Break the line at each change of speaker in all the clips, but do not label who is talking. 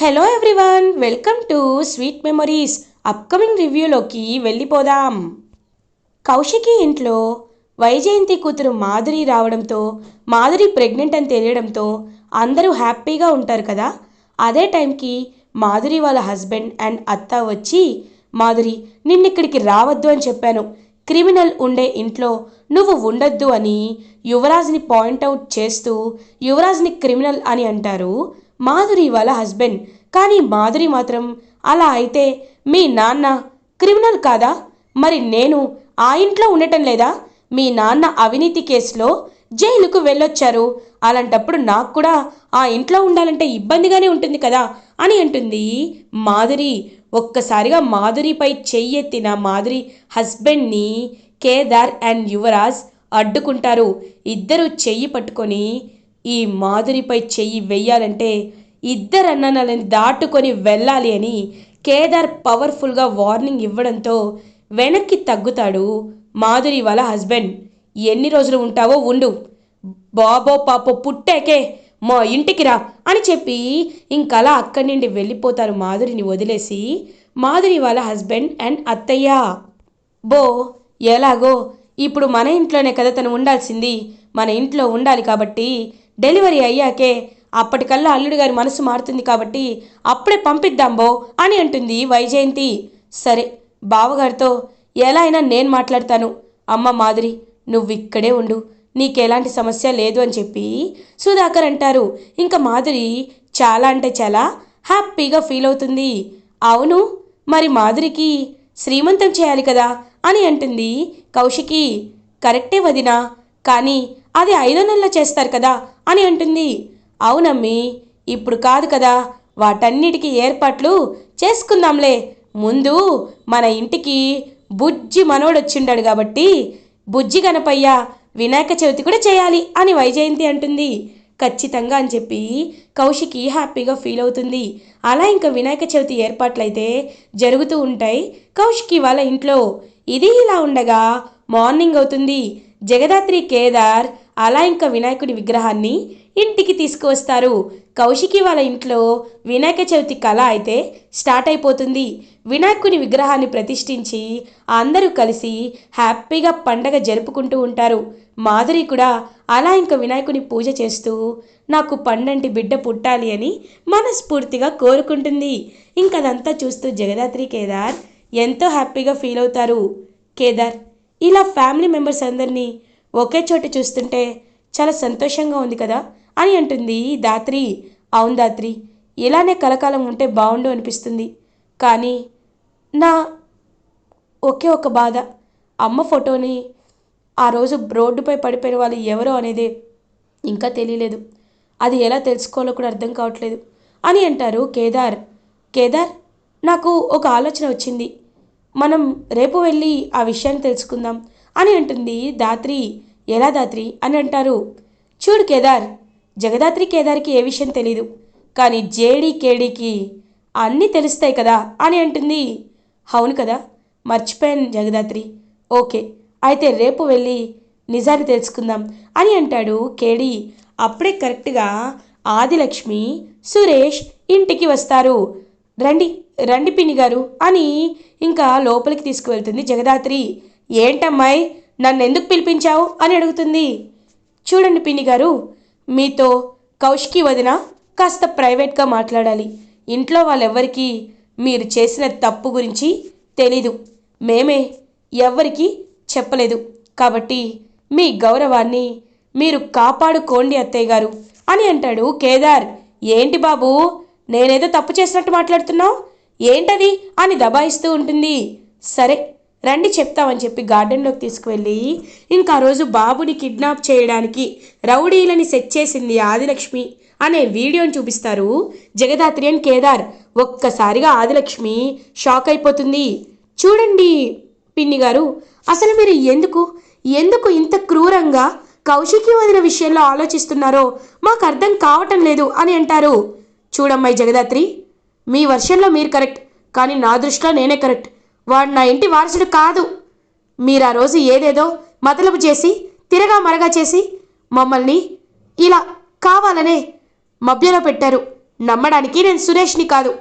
Hello everyone welcome to sweet memories upcoming రివ్యూలోకి వెళ్ళిపోదాం. కౌశికి ఇంట్లో వైజయంతి కూతురు మాధురి రావడంతో మాధురి ప్రెగ్నెంట్ అని తెలియడంతో అందరూ హ్యాపీగా ఉంటారు కదా. అదే టైంకి మాధురి వాళ్ళ హస్బెండ్ అండ్ అత్త వచ్చి మాధురి నిన్నిక్కడికి రావద్దు అని చెప్పాను. క్రిమినల్ ఉండే ఇంట్లో నువ్వు ఉండొద్దు అని యువరాజ్ని పాయింట్అవుట్ చేస్తూ యువరాజ్ని క్రిమినల్ అని అంటారు. మాధురి వాళ్ళ హస్బెండ్ కానీ మాధురి మాత్రం అలా అయితే మీ నాన్న క్రిమినల్ కాదా? మరి నేను ఆ ఇంట్లో ఉండటం లేదా? మీ నాన్న అవినీతి కేసులో జైలుకు వెళ్ళొచ్చారు. అలాంటప్పుడు నాకు కూడా ఆ ఇంట్లో ఉండాలంటే ఇబ్బందిగానే ఉంటుంది కదా అని అంటుంది మాధురి. ఒక్కసారిగా మాధురిపై చెయ్యెత్తిన మాధురి హస్బెండ్ని కేదార్ అండ్ యువరాజ్ అడ్డుకుంటారు. ఇద్దరు చెయ్యి పట్టుకొని ఈ మాధురిపై చెయ్యి వెయ్యాలంటే ఇద్దరు అన్ననాలని దాటుకొని వెళ్ళాలి అని కేదార్ పవర్ఫుల్గా వార్నింగ్ ఇవ్వడంతో వెనక్కి తగ్గుతాడు మాధురి వాళ్ళ హస్బెండ్. ఎన్ని రోజులు ఉంటావో ఉండు. బాబో పాపో పుట్టాకే మా ఇంటికి రా అని చెప్పి ఇంకలా అక్కడి నుండి వెళ్ళిపోతారు మాధురిని వదిలేసి మాధురి వాళ్ళ హస్బెండ్ అండ్ అత్తయ్య. బో ఎలాగో? ఇప్పుడు మన ఇంట్లోనే కదా తను ఉండాల్సింది. మన ఇంట్లో ఉండాలి కాబట్టి డెలివరీ అయ్యాకే అప్పటికల్లా అల్లుడు గారి మనసు మారుతుంది కాబట్టి అప్పుడే పంపిద్దాం బో అని అంటుంది వైజయంతి. సరే బావగారితో ఎలా అయినా నేను మాట్లాడతాను. అమ్మ మాధురి నువ్వు ఇక్కడే ఉండు. నీకెలాంటి సమస్య లేదు అని చెప్పి సుధాకర్ అంటారు. ఇంకా మాధురి చాలా అంటే చాలా హ్యాపీగా ఫీల్ అవుతుంది. అవును మరి మాధురికి శ్రీమంతం చేయాలి కదా అని అంటుంది కౌశికి. కరెక్టే వదినా కానీ అది ఐదో నెలలో చేస్తారు కదా అని అంటుంది. అవునమ్మి ఇప్పుడు కాదు కదా వాటన్నిటికీ ఏర్పాట్లు చేసుకుందాంలే. ముందు మన ఇంటికి బుజ్జి మనోడొచ్చిండాడు కాబట్టి బుజ్జి గణపయ్య వినాయక చవితి కూడా చేయాలి అని వైజయంతి అంటుంది. ఖచ్చితంగా అని చెప్పి కౌశికి హ్యాపీగా ఫీల్ అవుతుంది. అలా ఇంకా వినాయక చవితి ఏర్పాట్లయితే జరుగుతూ ఉంటాయి కౌశికి వాళ్ళ ఇంట్లో. ఇది ఇలా ఉండగా మార్నింగ్ అవుతుంది. జగదాత్రి కేదార్ అలా ఇంకా వినాయకుడి విగ్రహాన్ని ఇంటికి తీసుకువస్తారు. కౌశికి వాళ్ళ ఇంట్లో వినాయక చవితి కళ అయితే స్టార్ట్ అయిపోతుంది. వినాయకుని విగ్రహాన్ని ప్రతిష్ఠించి అందరూ కలిసి హ్యాపీగా పండగ జరుపుకుంటూ ఉంటారు. మాధురి కూడా అలా ఇంకా వినాయకుని పూజ చేస్తూ నాకు పండంటి బిడ్డ పుట్టాలి అని మనస్ఫూర్తిగా కోరుకుంటుంది. ఇంకదంతా చూస్తూ జగదాత్రి కేదార్ ఎంతో హ్యాపీగా ఫీల్ అవుతారు. కేదార్ ఇలా ఫ్యామిలీ మెంబర్స్ అందరినీ ఒకే చోట చూస్తుంటే చాలా సంతోషంగా ఉంది కదా అని అంటుంది దాత్రి. అవును దాత్రి ఇలానే కలకాలం ఉంటే బాగుండు అనిపిస్తుంది. కానీ నా ఒకే ఒక బాధ. అమ్మ ఫోటోని ఆ రోజు రోడ్డుపై పడిపోయిన వాళ్ళు ఎవరో అనేది ఇంకా తెలియలేదు. అది ఎలా తెలుసుకోవాలో కూడా అర్థం కావట్లేదు. అని అంటారు కేదార్. కేదార్ నాకు ఒక ఆలోచన వచ్చింది. మనం రేపు వెళ్ళి ఆ విషయాన్ని తెలుసుకుందాం. అని అంటుంది దాత్రి. ఎలా దాత్రి? అని అంటారు. చూడు కేదార్ జగదాత్రి కేదార్కి ఏ విషయం తెలీదు కానీ జేడీ కేడీకి అన్నీ తెలుస్తాయి కదా అని అంటుంది. అవును కదా మర్చిపోయాను జగదాత్రి. ఓకే అయితే రేపు వెళ్ళి నిజాన్ని తెలుసుకుందాం అని అంటాడు కేడీ. అప్పుడే కరెక్ట్గా ఆదిలక్ష్మి సురేష్ ఇంటికి వస్తారు. రండి రండి పిన్ని గారు అని ఇంకా లోపలికి తీసుకువెళ్తుంది జగదాత్రి. ఏంటమ్మాయి నన్ను ఎందుకు పిలిపించావు? అని అడుగుతుంది. చూడండి పిన్ని గారు మీతో కౌష్కి వదిన కాస్త ప్రైవేట్గా మాట్లాడాలి. ఇంట్లో వాళ్ళెవ్వరికీ మీరు చేసిన తప్పు గురించి తెలీదు. మేమే ఎవ్వరికీ చెప్పలేదు. కాబట్టి మీ గౌరవాన్ని మీరు కాపాడుకోండి అత్తయ్య గారు అని అంటాడు కేదార్. ఏంటి బాబు నేనేదో తప్పు చేసినట్టు మాట్లాడుతున్నావు? ఏంటది? అని దబాయిస్తూ ఉంటుంది. సరే రండి చెప్తామని చెప్పి గార్డెన్లోకి తీసుకువెళ్ళి ఇంకా ఆ రోజు బాబుని కిడ్నాప్ చేయడానికి రౌడీలని సెట్ చేసింది ఆదిలక్ష్మి అనే వీడియోని చూపిస్తారు జగదాత్రి అండ్ కేదార్. ఒక్కసారిగా ఆదిలక్ష్మి షాక్ అయిపోతుంది. చూడండి పిన్ని గారు అసలు మీరు ఎందుకు ఎందుకు ఇంత క్రూరంగా కౌశికి వదిన విషయంలో ఆలోచిస్తున్నారో మాకు అర్థం కావటం లేదు అని అంటారు. చూడమ్మాయి జగదాత్రి మీ వర్షన్లో మీరు కరెక్ట్ కానీ నా దృష్టిలో నేనే కరెక్ట్. వాడు నా ఇంటి వారసుడు కాదు. మీరు ఆ రోజు ఏదేదో మతలబు చేసి తిరగా మరగా చేసి మమ్మల్ని ఇలా కావాలనే మభ్యలో పెట్టారు. నమ్మడానికి నేను సురేష్ని కాదు.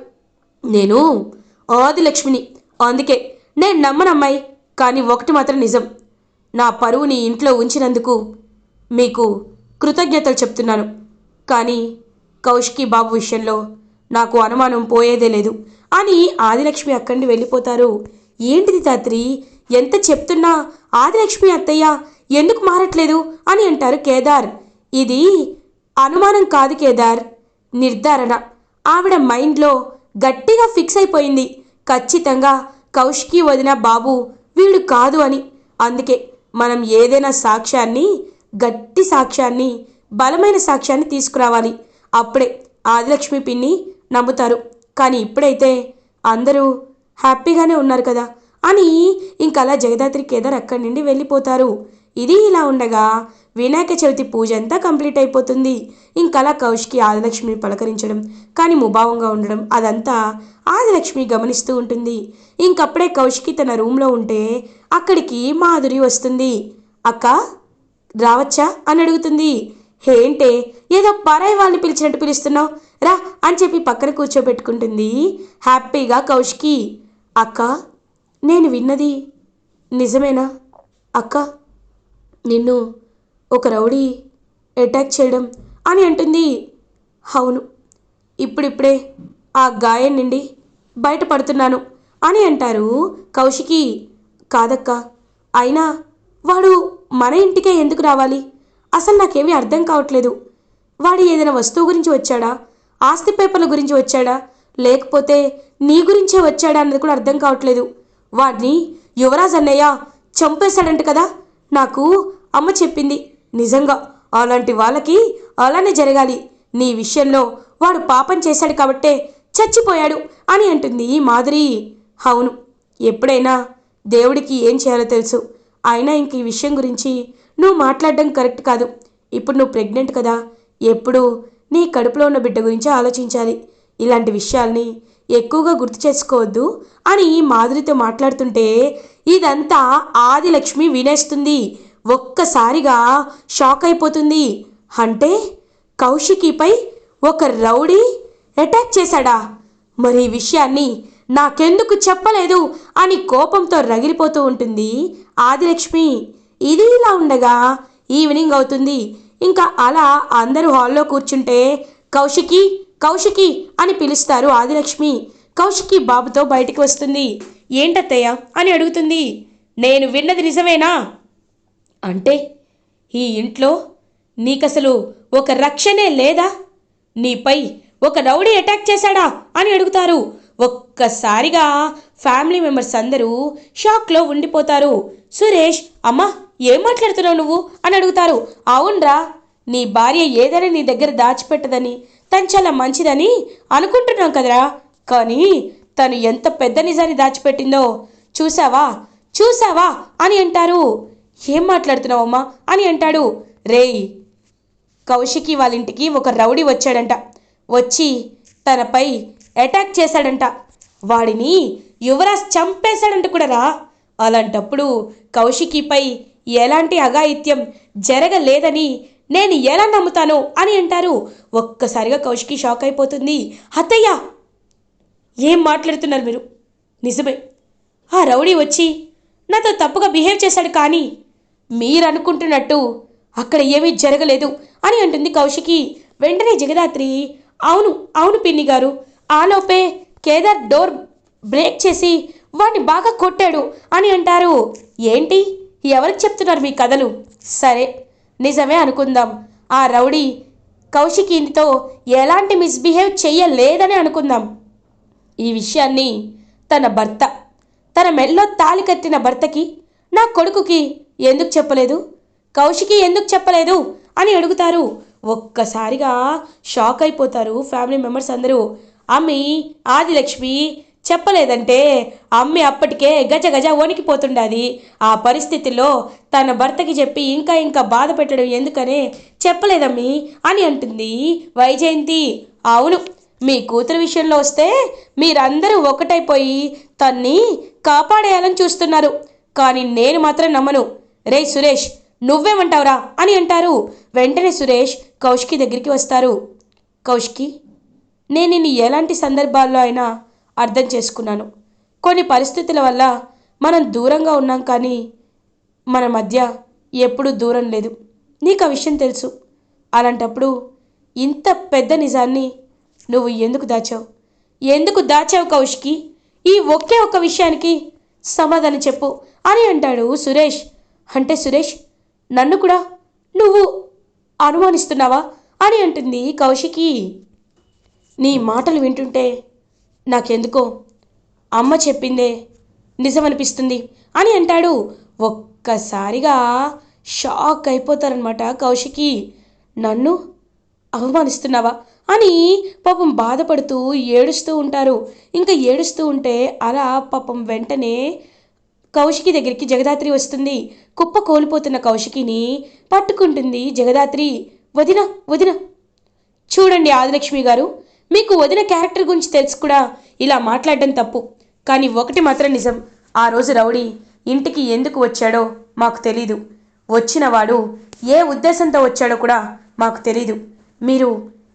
నేను ఆదిలక్ష్మిని. అందుకే నేను నమ్మనమ్మాయి కానీ ఒకటి మాత్రం నిజం. నా పరువుని ఇంట్లో ఉంచినందుకు మీకు కృతజ్ఞతలు చెప్తున్నాను. కానీ కౌష్కి బాబు విషయంలో నాకు అనుమానం పోయేదే లేదు. అని ఆదిలక్ష్మి అక్కడి నుండి వెళ్ళిపోతారు. ఏంటిది తాత్రి? ఎంత చెప్తున్నా ఆదిలక్ష్మి అత్తయ్య ఎందుకు మారట్లేదు అని అంటారు కేదార్. ఇది అనుమానం కాదు కేదార్. నిర్ధారణ. ఆవిడ మైండ్లో గట్టిగా ఫిక్స్ అయిపోయింది. ఖచ్చితంగా కౌశికి వదిన బాబు వీడు కాదు అని. అందుకే మనం ఏదైనా సాక్ష్యాన్ని గట్టి సాక్ష్యాన్ని బలమైన సాక్ష్యాన్ని తీసుకురావాలి. అప్పుడే ఆదిలక్ష్మి పిన్ని నమ్ముతారు. కానీ ఇప్పుడైతే అందరూ హ్యాపీగానే ఉన్నారు కదా. అని ఇంకలా జగదాత్రి కేదార్ అక్కడి నుండి వెళ్ళిపోతారు. ఇది ఇలా ఉండగా వినాయక చవితి పూజ అంతా కంప్లీట్ అయిపోతుంది. ఇంకలా కౌష్కి ఆదిలక్ష్మిని పలకరించడం కానీ ముభావంగా ఉండడం అదంతా ఆదిలక్ష్మి గమనిస్తూ ఉంటుంది. ఇంకప్పుడే కౌష్కి తన రూమ్లో ఉంటే అక్కడికి మాధురి వస్తుంది. అక్క రావచ్చా? అని అడుగుతుంది. ఏంటే ఏదో పరాయి వాళ్ళని పిలిచినట్టు పిలుస్తున్నావు. రా అని చెప్పి పక్కన కూర్చోబెట్టుకుంటుంది హ్యాపీగా కౌశికి అక్క నేను విన్నది నిజమేనా? అక్క నిన్ను ఒక రౌడీ అటాక్ చేయడం అని అంటుంది. అవును ఇప్పుడిప్పుడే ఆ గాయం నుండి బయటపడుతున్నాను అని అంటారు కౌశికి కాదక్క అయినా వాడు మన ఇంటికే ఎందుకు రావాలి? అసలు నాకేమీ అర్థం కావట్లేదు. వాడు ఏదైనా వస్తువు గురించి వచ్చాడా? ఆస్తి పేపర్ల గురించి వచ్చాడా? లేకపోతే నీ గురించే వచ్చాడా అన్నది కూడా అర్థం కావట్లేదు. వాడిని యువరాజ్ అన్నయ్య చంపేశాడంట కదా? నాకు అమ్మ చెప్పింది. నిజంగా అలాంటి వాళ్ళకి అలానే జరగాలి. నీ విషయంలో వాడు పాపం చేశాడు కాబట్టే చచ్చిపోయాడు అని అంటుంది మాధురి అవును ఎప్పుడైనా దేవుడికి ఏం చేయాలో తెలుసు. అయినా ఇంక ఈ విషయం గురించి నువ్వు మాట్లాడడం కరెక్ట్ కాదు. ఇప్పుడు నువ్వు ప్రెగ్నెంట్ కదా ఎప్పుడు నీ కడుపులో ఉన్న బిడ్డ గురించి ఆలోచించాలి. ఇలాంటి విషయాల్ని ఎక్కువగా గుర్తు చేసుకోవద్దు అని మాధురితో మాట్లాడుతుంటే ఇదంతా ఆదిలక్ష్మి వినేస్తుంది. ఒక్కసారిగా షాక్ అయిపోతుంది. అంటే కౌశికిపై ఒక రౌడీ అటాక్ చేశాడా? మరి ఈ విషయాన్ని నాకెందుకు చెప్పలేదు అని కోపంతో రగిలిపోతూ ఉంటుంది ఆదిలక్ష్మి. ఇది ఇలా ఉండగా ఈవినింగ్ అవుతుంది. ఇంకా అలా అందరూ హాల్లో కూర్చుంటే కౌశికి కౌశికి అని పిలుస్తారు ఆదిలక్ష్మి. కౌశికి బాబుతో బయటికి వస్తుంది. ఏంటత్తయ్య? అని అడుగుతుంది. నేను విన్నది నిజమేనా? అంటే ఈ ఇంట్లో నీకసలు ఒక రక్షణే లేదా? నీపై ఒక రౌడీ అటాక్ చేశాడా? అని అడుగుతారు. ఒక్కసారిగా ఫ్యామిలీ మెంబర్స్ అందరూ షాక్లో ఉండిపోతారు. సురేష్ అమ్మా ఏం మాట్లాడుతున్నావు నువ్వు? అని అడుగుతారు. అవునరా నీ భార్య ఏదైనా నీ దగ్గర దాచిపెట్టదని తను చాలా మంచిదని అనుకుంటున్నాం కదరా. కానీ తను ఎంత పెద్ద నిజాన్ని దాచిపెట్టిందో. చూసావా చూసావా అని అంటారు. ఏం మాట్లాడుతున్నావమ్మా? అని అంటాడు. రేయ్ కౌశికి వాళ్ళ ఇంటికి ఒక రౌడీ వచ్చాడంట. వచ్చి తనపై అటాక్ చేశాడంట. వాడిని యువరాజ్ చంపేశాడంట కూడా రా అలాంటప్పుడు కౌశికిపై ఎలాంటి అఘాయిత్యం జరగలేదని నేను ఎలా నమ్ముతాను అని అంటారు. ఒక్కసారిగా కౌశికి షాక్ అయిపోతుంది. అత్తయ్య ఏం మాట్లాడుతున్నారు మీరు? నిజమే. ఆ రౌడీ వచ్చి నాతో తప్పుగా బిహేవ్ చేశాడు కానీ మీరు అనుకుంటున్నట్టు అక్కడ ఏమీ జరగలేదు అని అంటుంది కౌశికి. వెంటనే జగదాత్రి అవును అవును పిన్ని గారు ఆలోపే కేదార్ డోర్ బ్రేక్ చేసి వాడిని బాగా కొట్టాడు అని అంటారు. ఏంటి? ఎవరికి చెప్తున్నారు మీ కథలు? సరే నిజమే అనుకుందాం. ఆ రౌడీ కౌశికితో ఎలాంటి మిస్బిహేవ్ చెయ్యలేదని అనుకుందాం. ఈ విషయాన్ని తన భర్త తన మెల్లో తాలి కట్టిన భర్తకి నా కొడుకుకి ఎందుకు చెప్పలేదు? కౌశికి ఎందుకు చెప్పలేదు అని అడుగుతారు. ఒక్కసారిగా షాక్ అయిపోతారు ఫ్యామిలీ మెంబర్స్ అందరూ. అమ్మి ఆదిలక్ష్మి చెప్పలేదంటే అమ్మి అప్పటికే గజ గజ వణికిపోతుండాది. ఆ పరిస్థితిలో తన భర్తకి చెప్పి ఇంకా ఇంకా బాధ పెట్టడం ఎందుకనే చెప్పలేదమ్మి అని అంటుంది వైజయంతి. అవును మీ కూతురు విషయంలో వస్తే మీరందరూ ఒకటైపోయి తన్ని కాపాడేయాలని చూస్తున్నారు. కానీ నేను మాత్రం నమ్మను. రే సురేష్ నువ్వేమంటావురా అని అంటారు. వెంటనే సురేష్ కౌష్కి దగ్గరికి వస్తారు. కౌష్కి నేను ఎలాంటి సందర్భాల్లో అయినా అర్థం చేసుకున్నాను. కొన్ని పరిస్థితుల వల్ల మనం దూరంగా ఉన్నాం కానీ మన మధ్య ఎప్పుడూ దూరం లేదు. నీకు ఆ విషయం తెలుసు. అలాంటప్పుడు ఇంత పెద్ద నిజాన్ని నువ్వు ఎందుకు దాచావు? ఎందుకు దాచావు కౌశికి? ఈ ఒకే ఒక్క విషయానికి సమాధానం చెప్పు అని అంటాడు సురేష్. అంటే సురేష్ నన్ను కూడా నువ్వు అనుమానిస్తున్నావా? అని అంటుంది కౌశికి. నీ మాటలు వింటుంటే నాకెందుకో? అమ్మ చెప్పిందే నిజమనిపిస్తుంది అని అంటాడు. ఒక్కసారిగా షాక్ అయిపోతారనమాట కౌశికి. నన్ను అవమానిస్తున్నావా? అని పాపం బాధపడుతూ ఏడుస్తూ ఉంటారు. ఇంకా ఏడుస్తూ ఉంటే అలా పాపం వెంటనే కౌశికి దగ్గరికి జగదాత్రి వస్తుంది. కుప్ప కోల్పోతున్న కౌశికిని పట్టుకుంటుంది జగదాత్రి. వదిన వదిన. చూడండి ఆదిలక్ష్మి గారు మీకు వదిన క్యారెక్టర్ గురించి తెలుసు కూడా. ఇలా మాట్లాడడం తప్పు. కానీ ఒకటి మాత్రం నిజం. ఆ రోజు రౌడీ ఇంటికి ఎందుకు వచ్చాడో మాకు తెలీదు. వచ్చినవాడు ఏ ఉద్దేశంతో వచ్చాడో కూడా మాకు తెలీదు. మీరు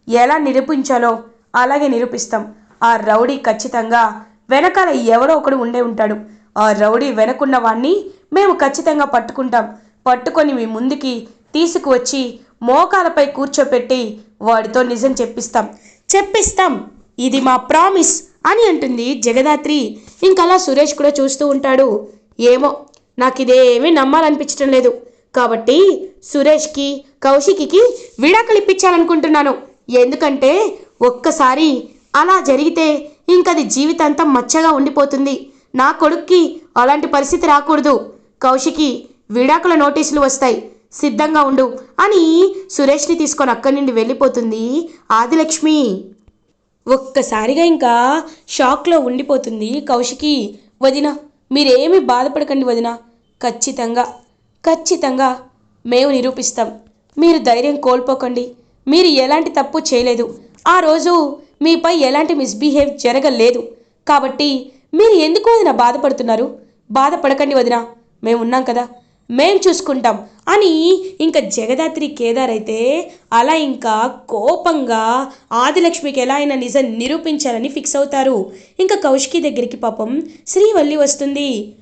ఎలా నిరూపించాలో అలాగే నిరూపిస్తాం. ఆ రౌడీ ఖచ్చితంగా వెనకాల ఎవడో ఒకడు ఉండే ఉంటాడు. ఆ రౌడీ వెనకున్న వాణ్ణి మేము ఖచ్చితంగా పట్టుకుంటాం. పట్టుకొని మీ ముందుకి తీసుకువచ్చి మోకాలపై కూర్చోపెట్టి వాడితో నిజం చెప్పిస్తాం. చెప్పిస్తాం. ఇది మా ప్రామిస్ అని అంటుంది జగదాత్రి. ఇంకలా సురేష్ కూడా చూస్తూ ఉంటాడు. ఏమో నాకు ఇదేమీ నమ్మాలనిపించడం లేదు. కాబట్టి సురేష్కి కౌశికికి విడాకులు ఇప్పించాలనుకుంటున్నాను. ఎందుకంటే ఒక్కసారి అలా జరిగితే ఇంకది జీవితాంతం మచ్చగా ఉండిపోతుంది. నా కొడుక్కి అలాంటి పరిస్థితి రాకూడదు. కౌశికి విడాకుల నోటీసులు వస్తాయి. సిద్ధంగా ఉండు అని సురేష్ని తీసుకొని అక్కడి నుండి వెళ్ళిపోతుంది ఆదిలక్ష్మి. ఒక్కసారిగా ఇంకా షాక్లో ఉండిపోతుంది కౌశికి. వదిన మీరేమి బాధపడకండి వదిన. ఖచ్చితంగా ఖచ్చితంగా మేము నిరూపిస్తాం. మీరు ధైర్యం కోల్పోకండి. మీరు ఎలాంటి తప్పు చేయలేదు. ఆ రోజు మీపై ఎలాంటి మిస్బిహేవ్ జరగలేదు. కాబట్టి మీరు ఎందుకు వదిన బాధపడుతున్నారు? బాధపడకండి వదిన. మేము ఉన్నాం కదా. మేం చూసుకుంటాం. అని ఇంకా జగదాత్రి కేదార్ అయితే అలా ఇంకా కోపంగా ఆదిలక్ష్మికి ఎలా అయినా నిజం నిరూపించాలని ఫిక్స్ అవుతారు. ఇంకా కౌశికి దగ్గరికి పాపం శ్రీవల్లి వస్తుంది.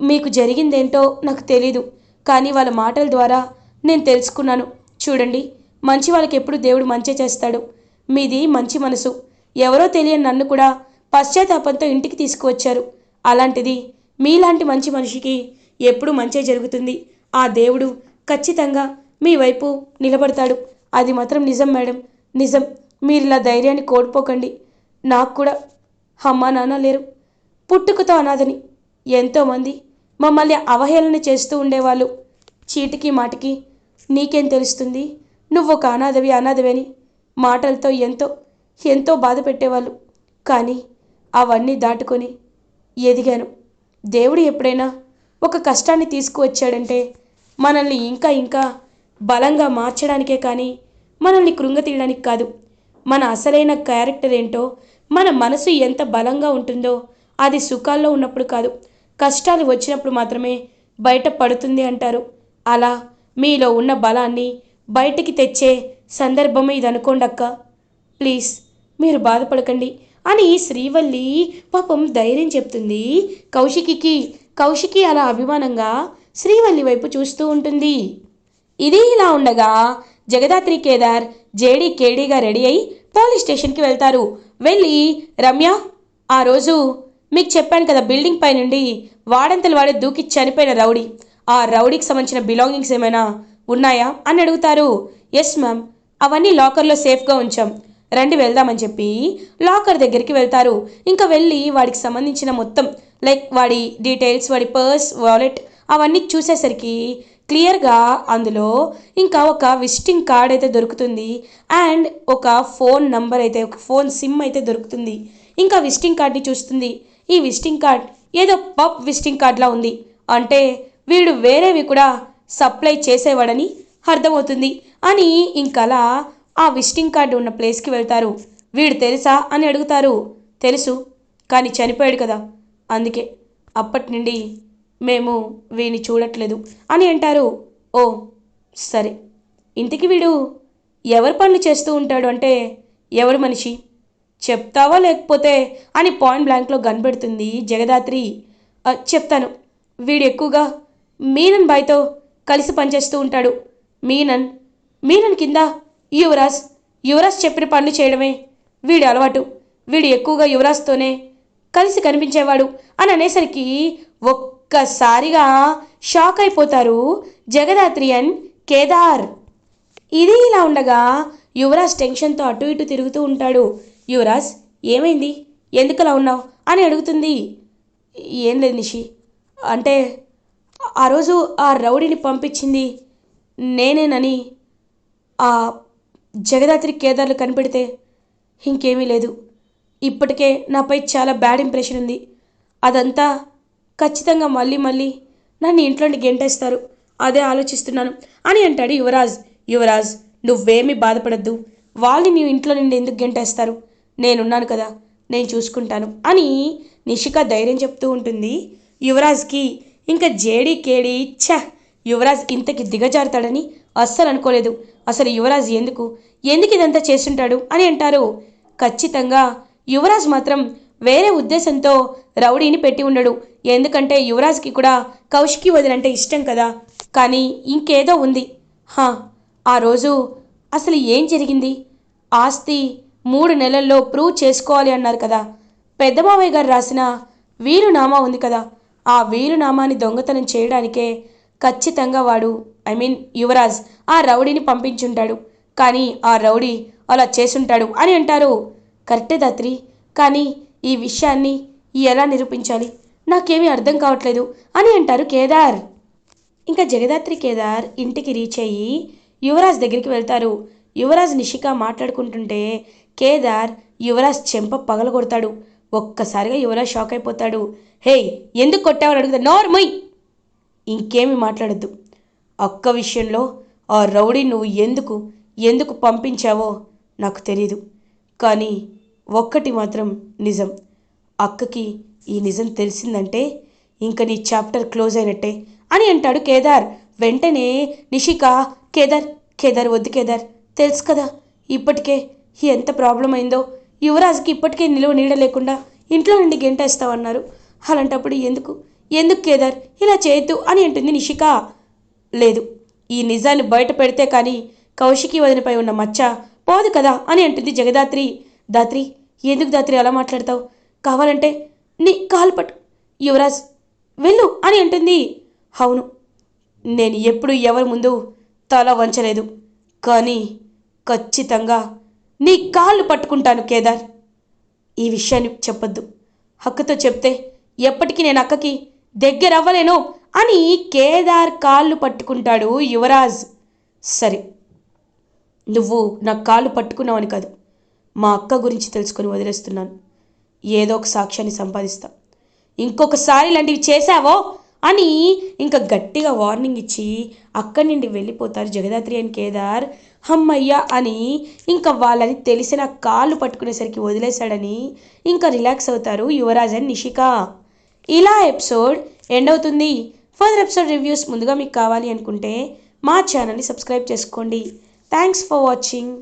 మీకు జరిగిందేంటో నాకు తెలీదు. కానీ వాళ్ళ మాటల ద్వారా నేను తెలుసుకున్నాను. చూడండి మంచి వాళ్ళకి ఎప్పుడు దేవుడు మంచి చేస్తాడు. మీది మంచి మనసు. ఎవరో తెలియని నన్ను కూడా పశ్చాత్తాపంతో ఇంటికి తీసుకువచ్చారు. అలాంటిది మీలాంటి మంచి మనిషికి ఎప్పుడు మంచే జరుగుతుంది. ఆ దేవుడు ఖచ్చితంగా మీ వైపు నిలబడతాడు. అది మాత్రం నిజం మేడం. నిజం. మీరు ఇలా ధైర్యాన్ని కోల్పోకండి. నాకు కూడా అమ్మా నాన్న లేరు. పుట్టుకతో అనాథని ఎంతోమంది మమ్మల్ని అవహేళన చేస్తూ ఉండేవాళ్ళు. చీటికి మాటికి నీకేం తెలుస్తుంది? నువ్వు ఒక అనాథవి అని మాటలతో ఎంతో ఎంతో బాధ పెట్టేవాళ్ళు. కానీ అవన్నీ దాటుకొని ఎదిగాను. దేవుడు ఎప్పుడైనా ఒక కష్టాన్ని తీసుకువచ్చాడంటే మనల్ని ఇంకా ఇంకా బలంగా మార్చడానికే కానీ మనల్ని కృంగతీయడానికి కాదు. మన అసలైన క్యారెక్టర్ ఏంటో మన మనసు ఎంత బలంగా ఉంటుందో అది సుఖాల్లో ఉన్నప్పుడు కాదు కష్టాలు వచ్చినప్పుడు మాత్రమే బయట పడుతుంది అంటారు. అలా మీలో ఉన్న బలాన్ని బయటికి తెచ్చే సందర్భమే ఇది అనుకోండి అక్క. ప్లీజ్ మీరు బాధపడకండి అని శ్రీవల్లి పాపం ధైర్యం చెప్తుంది కౌశికికి. కౌశికి అలా అభిమానంగా శ్రీవల్లి వైపు చూస్తూ ఉంటుంది. ఇది ఇలా ఉండగా జగదాత్రి కేదార్ జేడీ కేడీగా రెడీ అయి పోలీస్ స్టేషన్కి వెళ్తారు. వెళ్ళి రమ్య ఆ రోజు మీకు చెప్పాను కదా బిల్డింగ్ పై నుండి వాడంతలు వాడే దూకి చనిపోయిన రౌడీ. ఆ రౌడీకి సంబంధించిన బిలాంగింగ్స్ ఏమైనా ఉన్నాయా? అని అడుగుతారు. ఎస్ మ్యామ్ అవన్నీ లాకర్లో సేఫ్గా ఉంచాం. రండి వెళ్దామని చెప్పి లాకర్ దగ్గరికి వెళ్తారు. ఇంకా వెళ్ళి వాడికి సంబంధించిన మొత్తం లైక్ వాడి డీటెయిల్స్ వాడి పర్స్ వాలెట్ అవన్నీ చూసేసరికి క్లియర్గా అందులో ఇంకా ఒక విజిటింగ్ కార్డ్ అయితే దొరుకుతుంది. అండ్ ఒక ఫోన్ నంబర్ అయితే ఒక ఫోన్ సిమ్ అయితే దొరుకుతుంది. ఇంకా విజిటింగ్ కార్డ్ని చూస్తుంది. ఈ విజిటింగ్ కార్డ్ ఏదో పబ్ విజిటింగ్ కార్డ్లా ఉంది. అంటే వీడు వేరేవి కూడా సప్లై చేసేవాడని అర్థమవుతుంది. అని ఇంకలా ఆ విజిటింగ్ కార్డు ఉన్న ప్లేస్కి వెళ్తారు. వీడు తెలుసా అని అడుగుతారు. తెలుసు కానీ చనిపోయాడు కదా. అందుకే అప్పటి నుండి మేము వీని చూడట్లేదు అని అంటారు. ఓ సరే. ఇంతకి వీడు ఎవరి పనులు చేస్తూ ఉంటాడు అంటే ఎవరు మనిషి? చెప్తావా లేకపోతే అని పాయింట్ బ్లాంక్లో కనబెడుతుంది జగదాత్రి. చెప్తాను. వీడు ఎక్కువగా మీనన్ బాయ్తో కలిసి పనిచేస్తూ ఉంటాడు. మీనన్? మీనన్ కింద యువరాజ్. యువరాజ్ చెప్పిన పనులు చేయడమే వీడి అలవాటు. వీడు ఎక్కువగా యువరాజ్తోనే కలిసి కనిపించేవాడు. అని అనేసరికి ఒక్కసారిగా షాక్ అయిపోతారు జగదాత్రి అండ్ కేదార్. ఇది ఇలా ఉండగా యువరాజ్ టెన్షన్తో అటు ఇటు తిరుగుతూ ఉంటాడు. యువరాజ్ ఏమైంది? ఎందుకు అలా ఉన్నావు? అని అడుగుతుంది. ఏం లేదు నిషి. అంటే ఆ రోజు ఆ రౌడీని పంపించింది నేనేనని. ఆ జగదాత్రి కేదార్లు కనిపెడితే ఇంకేమీ లేదు. ఇప్పటికే నాపై చాలా బ్యాడ్ ఇంప్రెషన్ ఉంది. అదంతా ఖచ్చితంగా మళ్ళీ మళ్ళీ నన్ను ఇంట్లోని గెంటేస్తారు. అదే ఆలోచిస్తున్నాను. అని అంటాడు యువరాజ్. యువరాజ్ నువ్వేమీ బాధపడద్దు. వాళ్ళని నీ ఇంట్లో నుండి ఎందుకు గెంటేస్తారు? నేనున్నాను కదా నేను చూసుకుంటాను అని నిషిక ధైర్యం చెప్తూ ఉంటుంది. యువరాజ్కి ఇంకా జేడి కేడి ఛ! యువరాజ్ ఇంతకి దిగజారుతాడని అస్సలు అనుకోలేదు. అసలు యువరాజ్ ఎందుకు? ఎందుకు ఇదంతా చేస్తుంటాడు అని అంటారు. ఖచ్చితంగా యువరాజ్ మాత్రం వేరే ఉద్దేశంతో రౌడీని పెట్టి ఉండడు. ఎందుకంటే యువరాజ్కి కూడా కౌశికి వదినంటే ఇష్టం కదా. కానీ ఇంకేదో ఉంది. హా ఆ రోజు అసలు ఏం జరిగింది? ఆస్తి మూడు నెలల్లో ప్రూవ్ చేసుకోవాలి అన్నారు కదా. పెద్దమావయ్య గారు రాసిన వీరునామా ఉంది కదా. ఆ వీరునామాని దొంగతనం చేయడానికే ఖచ్చితంగా వాడు ఐ మీన్ యువరాజ్ ఆ రౌడీని పంపించుంటాడు. కానీ ఆ రౌడీ అలా చేసుంటాడు అని అంటారు కరెక్టే దాత్రి. కానీ ఈ విషయాన్ని ఎలా నిరూపించాలి? నాకేమీ అర్థం కావట్లేదు అని అంటారు కేదార్. ఇంకా జగదాత్రి కేదార్ ఇంటికి రీచ్ అయ్యి యువరాజ్ దగ్గరికి వెళ్తారు. యువరాజ్ నిషిక మాట్లాడుకుంటుంటే కేదార్ యువరాజ్ చెంప పగలగొడతాడు ఒక్కసారిగా యువరాజ్ షాక్ అయిపోతాడు. హే ఎందుకు కొట్టావని అడుగుతా? నోర్మయ్ ఇంకేమి మాట్లాడద్దు. అక్క విషయంలో ఆ రౌడీ నువ్వు ఎందుకు ఎందుకు పంపించావో నాకు తెలీదు. కానీ ఒక్కటి మాత్రం నిజం. అక్కకి ఈ నిజం తెలిసిందంటే ఇంక నీ చాప్టర్ క్లోజ్ అయినట్టే అని అంటాడు కేదార్. వెంటనే నిషిక కేదార్ కేదార్ వద్దు కేదార్ తెలుసు కదా ఇప్పటికే ఎంత ప్రాబ్లం అయిందో. యువరాజ్కి ఇప్పటికే నిలువ నీడ లేకుండా ఇంట్లో నుండి గెంటేస్తామన్నారు అలాంటప్పుడు ఎందుకు? ఎందుకు కేదార్? ఇలా చేయొద్దు అని అంటుంది నిషిక. లేదు ఈ నిజాన్ని బయట పెడితే కానీ కౌశికి వదినపై ఉన్న మచ్చ పోదు కదా అని అంటుంది జగదాత్రి. దాత్రి ఎందుకు దాత్రి అలా మాట్లాడతావు? కావాలంటే నీ కాలు పట్టు. యువరాజ్ వెళ్ళు అని అంటుంది. అవును నేను ఎప్పుడు ఎవరి ముందు తల వంచలేదు. కానీ ఖచ్చితంగా నీ కాళ్ళు పట్టుకుంటాను కేదార్. ఈ విషయాన్ని చెప్పొద్దు. హక్కుతో చెప్తే ఎప్పటికీ నేను అక్కకి దగ్గర అవ్వలేను అని కేదార్ కాళ్ళు పట్టుకుంటాడు యువరాజ్. సరే నువ్వు నా కాళ్ళు పట్టుకున్నావని కాదు. మా అక్క గురించి తెలుసుకొని వదిలేస్తున్నాను. ఏదో ఒక సాక్ష్యాన్ని సంపాదిస్తా. ఇంకొకసారి ఇలాంటివి చేశావో అని ఇంకా గట్టిగా వార్నింగ్ ఇచ్చి అక్కడి నుండి వెళ్ళిపోతారు జగదాత్రి అని కేదార్. హమ్మయ్య అని ఇంకా వాళ్ళని తెలిసిన కాళ్ళు పట్టుకునేసరికి వదిలేశాడని ఇంకా రిలాక్స్ అవుతారు యువరాజ్ అండ్ నిషిక. ఇలా ఎపిసోడ్ ఎండ్ అవుతుంది. ఫర్దర్ ఎపిసోడ్ రివ్యూస్ ముందుగా మీకు కావాలి అనుకుంటే మా ఛానల్ని సబ్స్క్రైబ్ చేసుకోండి. Thanks for watching.